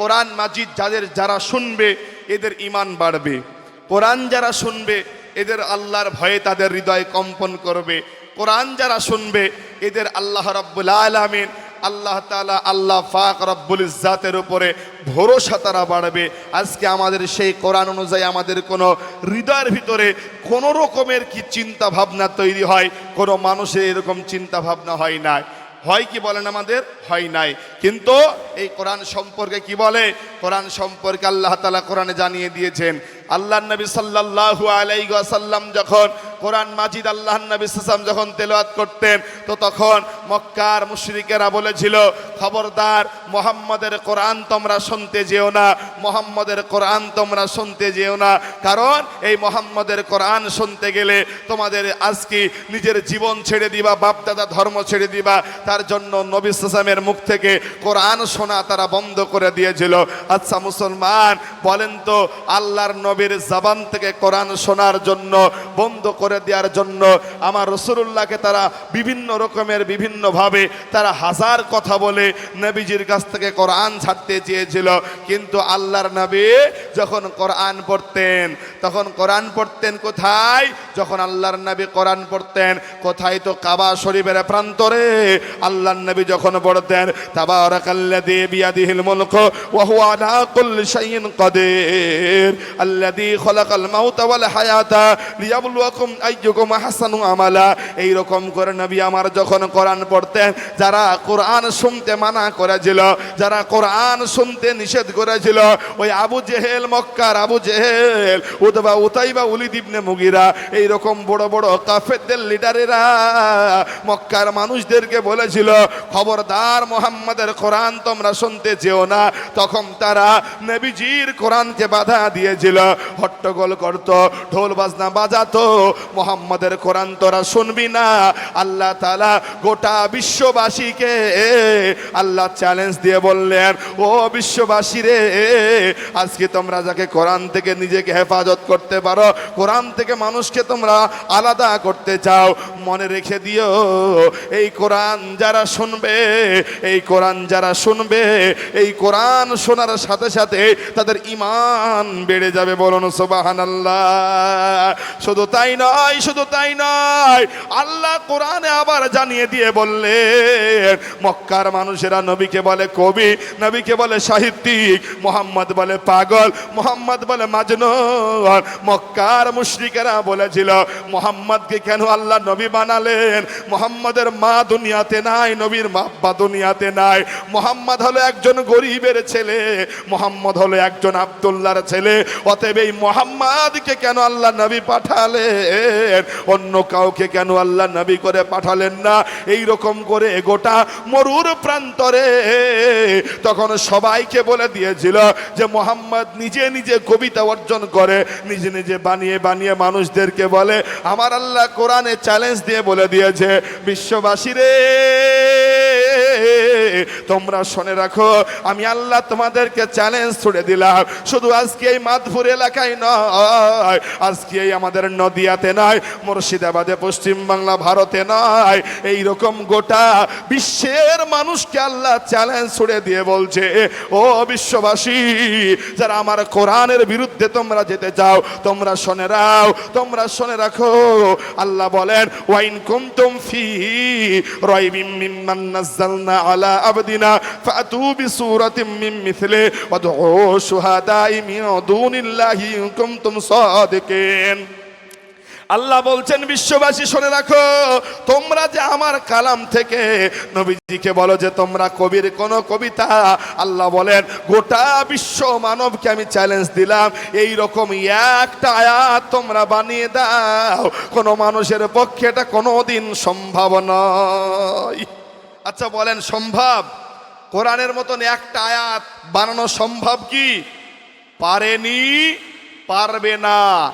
কোরআন মাজিদ যাদের যারা শুনবে, এদের ইমান বাড়বে। কোরআন যারা শুনবে, এদের আল্লাহর ভয়ে তাদের হৃদয় কম্পন করবে। কোরআন যারা শুনবে, এদের আল্লাহ রাব্বুল আলামিন, আল্লাহ তাআলা আল্লাহ ফাক রব্বুল ইজ্জাতের উপরে ভরসা তারা বাড়বে। আজকে আমাদের সেই কোরআন অনুযায়ী আমাদের কোনো হৃদয়ের ভিতরে কোনো রকমের কি চিন্তা ভাবনা তৈরি হয়, কোনো মানুষের এরকম চিন্তা ভাবনা হয় না হয় কি বলেন আমাদের? হয় নাই। কিন্তু এই কোরআন সম্পর্কে কি বলে? কোরআন সম্পর্কে আল্লাহ তালা কোরআনে জানিয়ে দিয়েছেন আল্লাহ নবী সাল্লাহ আলাইহি ওয়াসাল্লাম যখন কোরআন মাজিদ আল্লাহ নবী সাল্লাম যখন তেলাওয়াত করতেন, তো তখন মক্কার মুশরিকেরা বলেছিল, খবরদার, মোহাম্মদের কোরআন তোমরা শুনতে যেও না, মোহাম্মদের কোরআন তোমরা শুনতে যেও না, কারণ এই মোহাম্মদের কোরআন শুনতে গেলে তোমাদের আজকে নিজের জীবন ছেড়ে দিবা, বাপদাদা ধর্ম ছেড়ে দিবা। তার জন্য নবী সাসামের মুখ থেকে কোরআন শোনা তারা বন্ধ করে দিয়েছিল। আচ্ছা মুসলমান, বলেন তো, আল্লাহর নবীর জবান থেকে কোরআন শোনার জন্য বন্ধ করে দেওয়ার জন্য আমার রসুল্লাহকে তারা বিভিন্ন রকমের বিভিন্নভাবে তারা হাজার কথা বলে নবীজির কাছ থেকে কোরআন ছাড়তে চেয়েছিল। কিন্তু আল্লাহর নবী যখন কোরআন পড়তেন, তখন কোরআন পড়তেন কোথায়? যখন আল্লাহর নবী কোরআন পড়তেন, কোথায় তো কাবা শরীফের প্রান্তরে? আল্লাহর নবী যখন পড়তেন, তাবারাকাল্লাযী বিয়াদিহিল মুলকু ওয়া মাউতা ওয়াল হায়াতা লিয়াবলুয়াকুম আইয়ুকুম আহসানু আমালা। এই রকম করে নবী আমার যখন কোরআন পড়তেন, যারা কোরআন শুনতে মানা করেছিল, যারা কোরআন শুনতে নিষেধ করেছিল, ওই আবু জেহেল মক্কার Abu Jahl, Utba Utaiba Walid ibn Mughira এই রকম বড় বড় কাফেরদের লিডারেরা মক্কার মানুষদেরকে বলেছিল, খবরদার মোহাম্মদের কোরআন তোমরা শুনতে চেও না। তখন তারা নবীজির কোরআনকে বাধা দিয়েছিল, হট্টগোল করত, ঢোল বাজনা বাজাতো মোহাম্মদের কোরআন তোরা শুনবি না। আল্লাহ তালা গোটা বিশ্ববাসীকে আল্লাহ চ্যালেঞ্জ দিয়ে বললেন, ও বিশ্ববাসী রে, আজকে তোমরা যাকে কোরআন থেকে নিজেকে হেফাজত করতে পারো, কোরআন থেকে মানুষকে তোমরা আলাদা করতে চাও, মনে রেখে দিও, এই কোরআন যারা শুনবে, এই কোরআন যারা শুনবে, এই কোরআন শোনার সাথে সাথে তাদের ইমান বেড়ে যাবে। বলুন সোবাহান আল্লাহ শুধু তাই নয় শুধু তাই নয়, আল্লাহ কোরআনে আবার জানিয়ে দিয়ে বললেন, মক্কার মানুষেরা নবীকে বলে কবি, নবীকে বলে সাহিত্যিক, মোহাম্মদ বলে পাগল, মোহাম্মদ বলে মাজনুন। মক্কার মুশ্রিকেরা বলেছিল, মোহাম্মদকে কেন আল্লাহ নবী বানালেন? মোহাম্মদের মা দুনিয়াতে নাই, নবীর বাপ্পা দুনিয়াতে নাই। মোহাম্মদ হলো একজন গরিবের ছেলে, মোহাম্মদ হলো একজন আবদুল্লাহর ছেলে। অতএব এই মোহাম্মদকে কেন আল্লাহ নবী পাঠালেন অন্য কাউকে কেন আল্লাহ নবী করে পাঠালেন না? এই রকম করে গোটা মরুর প্রান্তরে তখন সবাইকে বলে দিয়েছিল যে মোহাম্মদ নিজে নিজে কবিতা অর্জন করে, নিজে নিজে বানিয়ে বানিয়ে মানুষদেরকে বলে, আমার আল্লাহ কোরআনে চ্যালেঞ্জ দিয়ে বলে দিয়েছে, বিশ্ববাসী রে! তোমরা শুনে রাখো, আমি আল্লাহ তোমাদেরকে চ্যালেঞ্জ ছুড়ে দিলাম। শুধু আজকে এই মাধপুর এলাকায় নয়, আজকে এই আমাদের নদিয়াতে নয়, মুর্শিদাবাদে পশ্চিম বাংলা ভারতে নয়। এই রকম গোটা বিশ্বের মানুষকে আল্লাহ চ্যালেঞ্জ ছুড়ে দিয়ে বলছে, ও বিশ্ববাসী, যারা আমার কোরআনের বিরুদ্ধে তোমরা যেতে চাও, তোমরা শুনে রাও, তোমরা শুনে রাখো। আল্লাহ বলেন, ওয়াইন কুমতুম ফি রাইবিম মিম্মান নাযালনা আলা আবদিনা ফাতু বিসূরাতিম মিন মিথলি ওয়াদউ শুহাদাই মিন দুনিল্লাহি ইন কুমতুম সাদিকিন আল্লাহ বলছেন, বিশ্ববাসী, শুনে রাখো, তোমরা যে আমার কালাম থেকে নবীজিকে বলো যে তোমরা কবির কোন কবিতা? আল্লাহ বলেন, গোটা বিশ্ব মানবকে আমি চ্যালেঞ্জ দিলাম এই রকম একটা আয়াত তোমরা বানিয়ে দাও, কোনো মানুষের পক্ষে এটা কোনোদিন সম্ভব নয়। আচ্ছা বলেন, সম্ভব? কোরআনের মতন একটা আয়াত বানানো সম্ভব কি? পারেনি পারবে না।